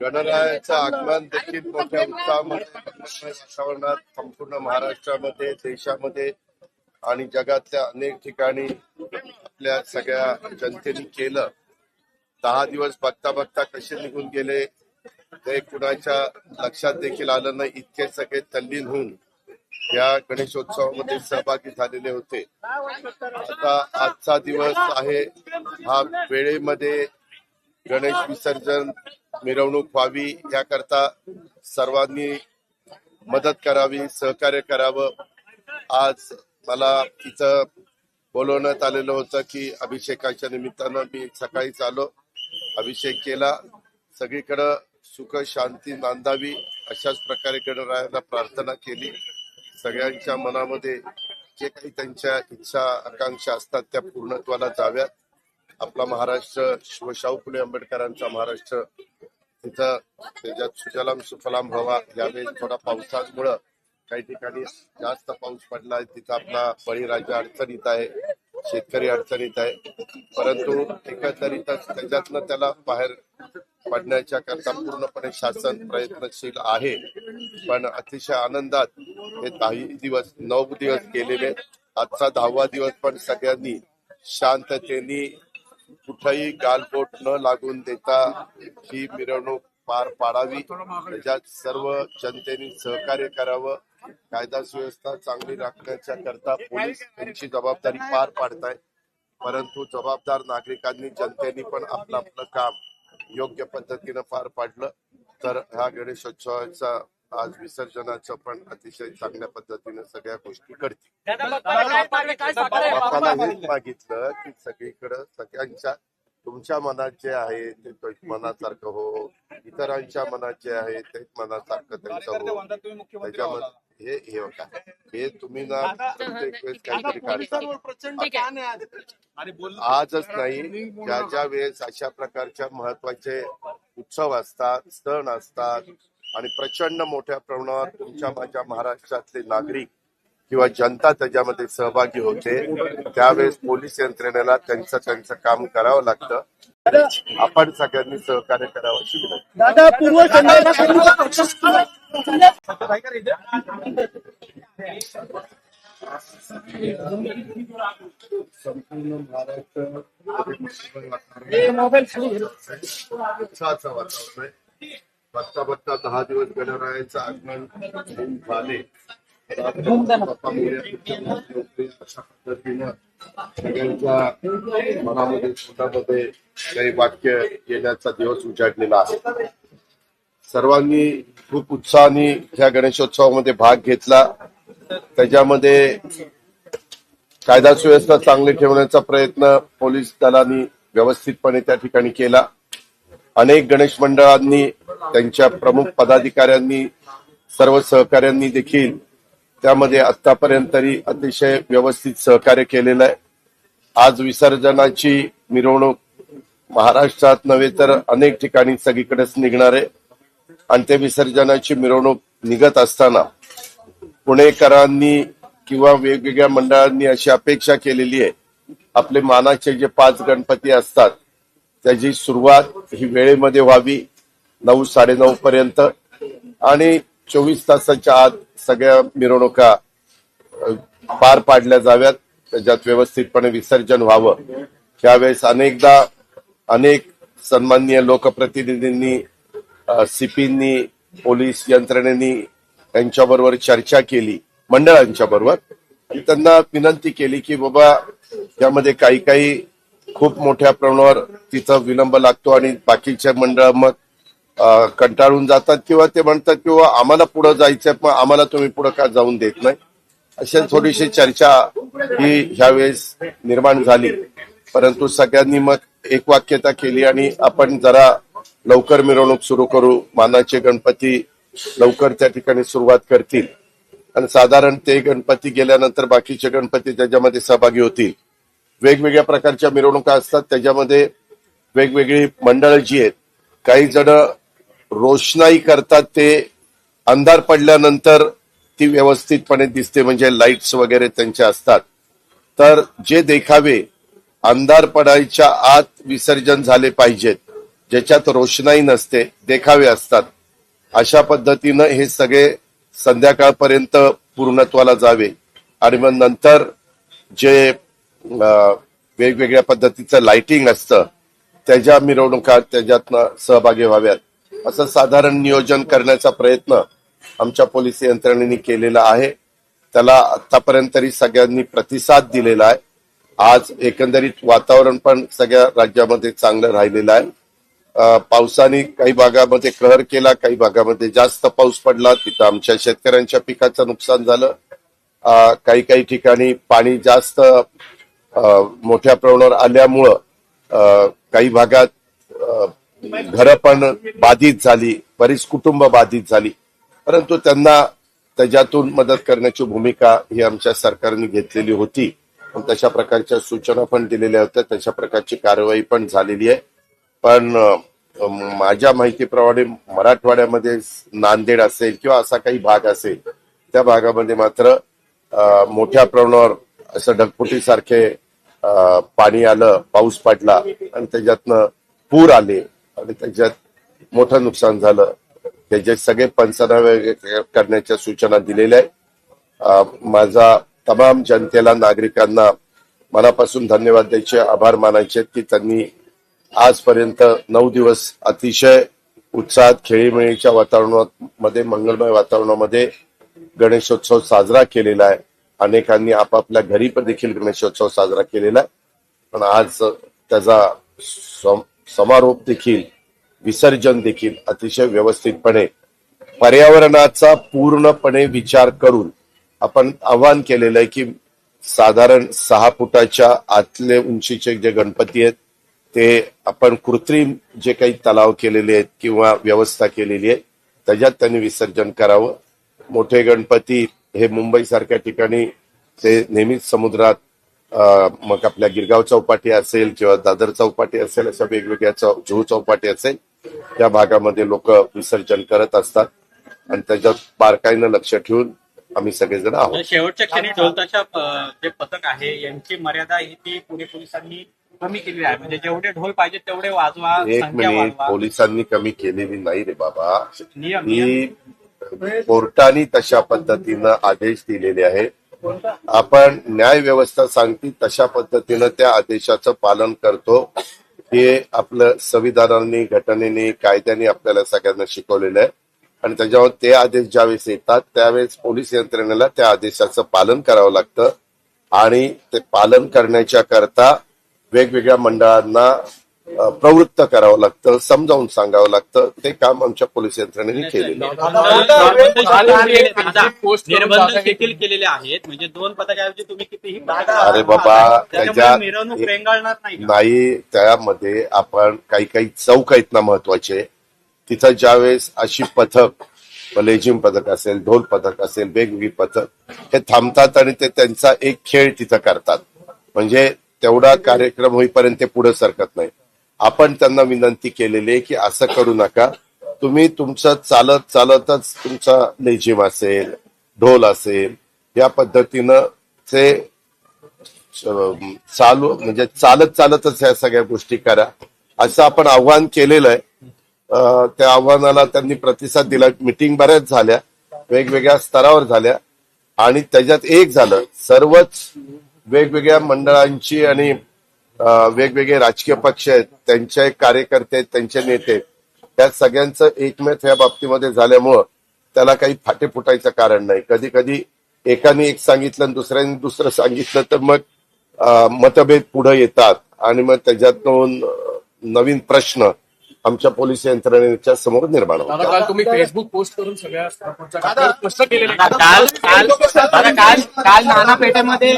गणरायाचं आगमन देखील मोठ्या उत्साहामध्ये वातावरणात संपूर्ण महाराष्ट्रामध्ये देशामध्ये आणि जगातल्या अनेक ठिकाणी आपल्या सगळ्या जनतेने केलं. दहा दिवस बघता बघता कसे निघून गेले ते कुणाच्या लक्षात देखील आलं नाही. इतके सगळे तल्लीन होऊन या गणेशोत्सवामध्ये सहभागी झालेले होते. आता आजचा दिवस आहे. हा वेळेमध्ये गणेश विसर्जन मिरवणूक व्हावी याकरता सर्वांनी मदत करावी सहकार्य करावं. आज मला तिथं बोलवण्यात आलेलं होतं की अभिषेकाच्या निमित्तानं मी सकाळीच आलो अभिषेक केला. सगळीकडं सुख शांती नांदावी अशाच प्रकारे गणरायाला प्रार्थना केली. सगळ्यांच्या मनामध्ये जे काही त्यांच्या इच्छा आकांक्षा असतात त्या पूर्णत्वाला जाव्यात. आपला महाराष्ट्र शिवशाहू फुले आंबेडकरांचा महाराष्ट्र. तिथं त्याच्यात सुजलाम सुफलाम व्हावा यावेळी थोडा पावसामुळं काही ठिकाणी जास्त पाऊस पडला तिथं आपला बळीराजा अडचणीत आहे शेतकरी अडचणीत आहे. परंतु एकंदरीतच त्याच्यातनं त्याला बाहेर पडण्याच्या करता पूर्णपणे शासन प्रयत्नशील आहे. पण अतिशय आनंदात हे दहा दिवस नऊ दिवस गेलेले आजचा दहावा दिवस पण सगळ्यांनी शांततेने कुठंही गालबोट न लागून देता ही मिरवणूक पार पाडावी. त्याच्यात सर्व जनतेने सहकार्य करावं. कायदा सुव्यवस्था चांगली राखण्याच्या करता पोलीस त्यांची जबाबदारी पार पाडताय परंतु जबाबदार नागरिकांनी जनतेने पण आपलं आपलं काम योग्य पद्धतीनं पार पाडलं. तर ह्या गणेशोत्सवाचा आज विसर्जनाचं पण अतिशय चांगल्या पद्धतीनं सगळ्या गोष्टी घडतील. बाप्पाला हेच मागितलं की सगळीकडं सगळ्यांच्या तुमच्या मनात जे आहे ते तो मनासारखं हो इतरांच्या मनात जे आहे ते मनासारखं त्यांचं हो. त्याच्यामध्ये हे हे बघा हे तुम्ही ना प्रत्येक वेळेस काहीतरी काढता. आजच नाही ज्या ज्या वेळेस अशा प्रकारच्या महत्त्वाचे उत्सव असतात सण असतात आणि प्रचंड मोठ्या प्रमाणावर तुमच्या माझ्या महाराष्ट्रातले नागरिक किंवा जनता त्याच्यामध्ये सहभागी होते. त्यावेळेस पोलीस यंत्रणेला त्यांचं त्यांचं काम करावं लागतं. आपण सगळ्यांनी सहकार्य करावं अशी विनंती. दादा पूर्व संपूर्ण महाराष्ट्र उत्साहाचं वातावरण आहे. बत्ता बत्ता दहा दिवस गणरायाचं आगमन होऊन झाले. अशा पद्धतीनं सगळ्यांच्या मनामध्ये स्वतःमध्ये काही वाक्य येण्याचा दिवस उजाडलेला आहे. सर्वांनी खूप उत्साहाने ह्या गणेशोत्सवामध्ये भाग घेतला. त्याच्यामध्ये कायदा सुव्यवस्था चांगली ठेवण्याचा प्रयत्न पोलीस दलांनी व्यवस्थितपणे त्या ठिकाणी केला. अनेक गणेश मंडळांनी त्यांच्या प्रमुख पदाधिकाऱ्यांनी सर्व सहकाऱ्यांनी देखील त्यामध्ये आतापर्यंत तरी अतिशय व्यवस्थित सहकार्य केलेलं आहे. आज विसर्जनाची मिरवणूक महाराष्ट्रात नव्हे तर अनेक ठिकाणी सगळीकडेच निघणार आहे. आणि ते विसर्जनाची मिरवणूक निघत असताना पुणेकरांनी किंवा वेगवेगळ्या मंडळांनी अशी अपेक्षा केलेली आहे. आपले मानाचे जे पाच गणपती असतात त्याची सुरुवात ही वेळेमध्ये व्हावी नऊ साडेनऊ पर्यंत. आणि चोवीस तासाच्या आत सगळ्या मिरवणुका पार पाडल्या जाव्यात. त्याच्यात व्यवस्थितपणे विसर्जन व्हावं. त्यावेळेस अनेकदा अनेक सन्माननीय लोकप्रतिनिधींनी सीपींनी पोलीस यंत्रणेनी यांच्याबरोबर चर्चा केली मंडळांच्या बरोबर त्यांना विनंती केली की बाबा यामध्ये काही काही खूप मोठ्या प्रमाणावर तिथं विलंब लागतो आणि बाकीच्या मंडळ मग कंटाळून जातात किंवा ते म्हणतात किंवा आम्हाला पुढे जायचंय पण आम्हाला तुम्ही पुढे का जाऊन देत नाही? अशा थोडीशी चर्चा ही ह्यावेळेस निर्माण झाली. परंतु सगळ्यांनी मग एक वाक्यता केली आणि आपण जरा लवकर मिरवणूक सुरू करू. मानाचे गणपती लवकर त्या ठिकाणी सुरुवात करतील. आणि साधारण ते गणपती गेल्यानंतर बाकीचे गणपती त्याच्यामध्ये सहभागी होतील. वेगवेगळ्या प्रकारच्या मिरवणुका असतात. त्याच्यामध्ये वेगवेगळी मंडळं जी आहेत काही जण रोषणाई करतात ते अंधार पडल्यानंतर ती व्यवस्थितपणे दिसते म्हणजे लाईट्स वगैरे त्यांच्या असतात. तर जे देखावे अंधार पडायच्या आत विसर्जन झाले पाहिजेत. ज्याच्यात रोषणाई नसते देखावे असतात. अशा पद्धतीनं हे सगळे संध्याकाळपर्यंत पूर्णत्वाला जावे. आणि मग नंतर जे वेगवेगळ्या पद्धतीचं लाइटिंग असतं. त्याच्या मिरवणुका त्याच्यातनं सहभागी व्हाव्यात. असं साधारण नियोजन करण्याचा प्रयत्न आमच्या पोलीस यंत्रणेने केलेला आहे. त्याला आतापर्यंत तरी सगळ्यांनी प्रतिसाद दिलेला आहे. आज एकंदरीत वातावरण पण सगळ्या राज्यामध्ये चांगलं राहिलेलं आहे. पावसाने काही भागामध्ये कहर केला काही भागामध्ये जास्त पाऊस पडला. तिथं आमच्या शेतकऱ्यांच्या पिकाचं नुकसान झालं. काही काही ठिकाणी पाणी जास्त मोठ्या प्रमाणावर आल्यामुळं काही भागात घरं पण बाधित झाली बरीच कुटुंब बाधित झाली. परंतु त्यांना त्याच्यातून मदत करण्याची भूमिका ही आमच्या सरकारने घेतलेली होती. तशा प्रकारच्या सूचना पण दिलेल्या होत्या तशा प्रकारची कारवाई पण झालेली आहे. पण माझ्या माहितीप्रमाणे मराठवाड्यामध्ये नांदेड असेल किंवा असा काही भाग असेल त्या भागामध्ये मात्र मोठ्या प्रमाणावर असं ढगफुटीसारखे पाणी आलं पाऊस पडला आणि त्याच्यातनं पूर आले आणि त्याच्यात मोठं नुकसान झालं. त्याचे सगळे पंचनामे करण्याच्या सूचना दिलेल्या आहेत. माझा तमाम जनतेला नागरिकांना मनापासून धन्यवाद द्यायचे आभार मानायचे की त्यांनी आजपर्यंत नऊ दिवस अतिशय उत्साहात खेळीमेळीच्या वातावरणामध्ये मंगलमय वातावरणामध्ये गणेशोत्सव साजरा केलेला आहे. अनेकांनी आपापल्या घरी पण देखील गणेशोत्सव साजरा केलेला आहे. पण आज त्याचा सम- समारोप देखील विसर्जन देखील अतिशय व्यवस्थितपणे पर्यावरणाचा पूर्णपणे विचार करून आपण आवाहन केलेलं आहे की साधारण सहा फुटाच्या आतले उंचीचे जे गणपती आहेत ते आपण कृत्रिम जे काही तलाव केलेले आहेत किंवा व्यवस्था केलेली आहे त्याच्यात त्यांनी विसर्जन करावं. मोठे गणपती हे मुंबई सारख्या ठिकाणी ते नेहमीच समुद्रात मग आपल्या गिरगाव चौपाटी असेल किंवा दादर चौपाटी असेल अशा वेगवेगळ्या चौ जुहू चौपाटी असेल त्या भागामध्ये लोक विसर्जन करत असतात. आणि त्याच्यात बारकाईनं लक्ष ठेवून आम्ही सगळेजण आहोत. शेवटच्या क्षणी ढोलताशा अं, जे पथक आहे यांची मर्यादा ही ती पुणे पोलिसांनी कमी केलेली आहे. म्हणजे जेवढे ढोल पाहिजे तेवढे वाजवा एक मिनिट पोलिसांनी कमी केलेली नाही रे बाबा. नियम ही कोर्टाने तशा पद्धतीनं आदेश दिलेले आहे. आपण न्याय व्यवस्था सांगते तशा पद्धतीनं त्या आदेशाचं पालन करतो. हे आपलं संविधानाने घटनेने कायद्याने आपल्याला सगळ्यांना शिकवलेलं आहे. आणि त्याच्यावर ते आदेश ज्यावेळेस येतात त्यावेळेस पोलीस यंत्रणेला त्या आदेशाचं पालन करावं लागतं. आणि ते पालन करण्याच्या करता वेगवेगळ्या मंडळांना प्रवृत्त करावं लागतं समजावून सांगावं लागतं. ते काम आमच्या पोलीस यंत्रणेने केलेलं आहे. निर्बंध शिथिल केलेले आहेत. म्हणजे दोन पथकाऐवजी तुम्ही कितीही अरे बाबा, का? नाही त्यामध्ये आपण काही काही चौक आहेत ना महत्त्वाचे. तिथं ज्यावेळेस अशी पथक लेझिम पथक असेल ढोल पथक असेल वेगवेगळी पथक हे थांबतात आणि ते त्यांचा एक खेळ तिथं करतात. म्हणजे तेवढा कार्यक्रम होईपर्यंत ते पुढे सरकत नाही. आपण त्यांना विनंती केलेली आहे की असं करू नका. तुम्ही तुमचं चालत चालतच तुमचा लेझिम असेल ढोल असेल या पद्धतीनं ते चालू म्हणजे चालत चालतच ह्या सगळ्या गोष्टी करा. असं आपण आव्हान केलेलं आहे. त्या आव्हानाला त्यांनी प्रतिसाद दिला. मिटिंग बऱ्याच झाल्या. वेगवेगळ्या स्तरावर झाल्या. आणि त्याच्यात एक झालं. सर्वच वेगवेगळ्या मंडळांची आणि वेगवेगळे राजकीय पक्ष आहेत त्यांचे कार्यकर्ते आहेत, त्यांचे नेते त्या सगळ्यांचं एकमत या बाबतीमध्ये झाल्यामुळं त्याला काही फाटे फुटायचं कारण नाही. कधी कधी एकाने एक सांगितलं आणि दुसऱ्याने दुसरं सांगितलं तर मग मतभेद पुढे येतात. आणि मग त्याच्यातून नवीन प्रश्न आमच्या पोलीस यंत्रणेच्या समोर निर्माण होतात काल तुम्ही फेसबुक पोस्ट करून सगळ्या स्पष्ट केलेलं आहे. काल काल दादा, काल काल नाना पेठेमध्ये